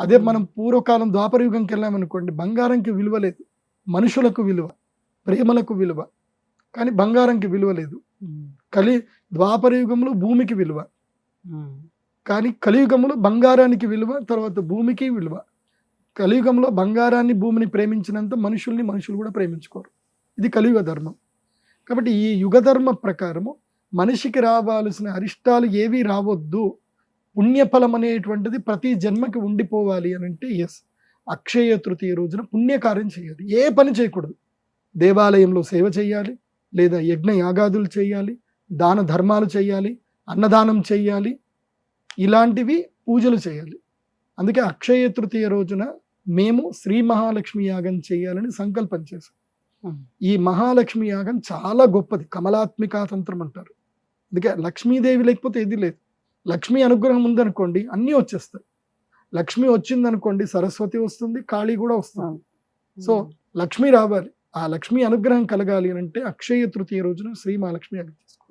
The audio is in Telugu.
అదే మనం పూర్వకాలం ద్వాపరయుగంకి వెళ్ళామనుకోండి బంగారంకి విలువ లేదు. మనుషులకు విలువ ప్రేమలకు విలువ కానీ బంగారంకి విలువ లేదు. కలి ద్వాపరయుగంలో భూమికి విలువ. కానీ కలియుగంలో బంగారానికి విలువ తర్వాత భూమికి విలువ. కలియుగంలో బంగారాన్ని భూమిని ప్రేమించినంత మనుషుల్ని మనుషులు కూడా ప్రేమించుకోరు. ఇది కలియుగ ధర్మం. కాబట్టి ఈ యుగ ధర్మ ప్రకారము మనిషికి రావాల్సిన అరిష్టాలు ఏవి రావద్దు. పుణ్యఫలం అనేటువంటిది ప్రతి జన్మకి ఉండిపోవాలి అని అంటే ఎస్ అక్షయ తృతీయ రోజున పుణ్యకార్యం చేయాలి. ఏ పని చేయకూడదు. దేవాలయంలో సేవ చేయాలి లేదా యజ్ఞ యాగాదులు చేయాలి దాన ధర్మాలు చేయాలి అన్నదానం చేయాలి ఇలాంటివి పూజలు చేయాలి. అందుకే అక్షయ తృతీయ రోజున మేము శ్రీ మహాలక్ష్మి యాగం చేయాలని సంకల్పం చేశాం. Hmm. ఈ మహాలక్ష్మి యాగం చాలా గొప్పది. కమలాత్మికా తంత్రం అంటారు. అందుకే లక్ష్మీదేవి లేకపోతే ఇది లేదు. లక్ష్మీ అనుగ్రహం ఉందనుకోండి అన్నీ వచ్చేస్తాయి. లక్ష్మి వచ్చిందనుకోండి సరస్వతి వస్తుంది కాళీ కూడా వస్తుంది. సో లక్ష్మి రావాలి. ఆ లక్ష్మి అనుగ్రహం కలగాలి అని అంటే అక్షయ తృతీయ రోజున శ్రీ మహాలక్ష్మి చేస్తాం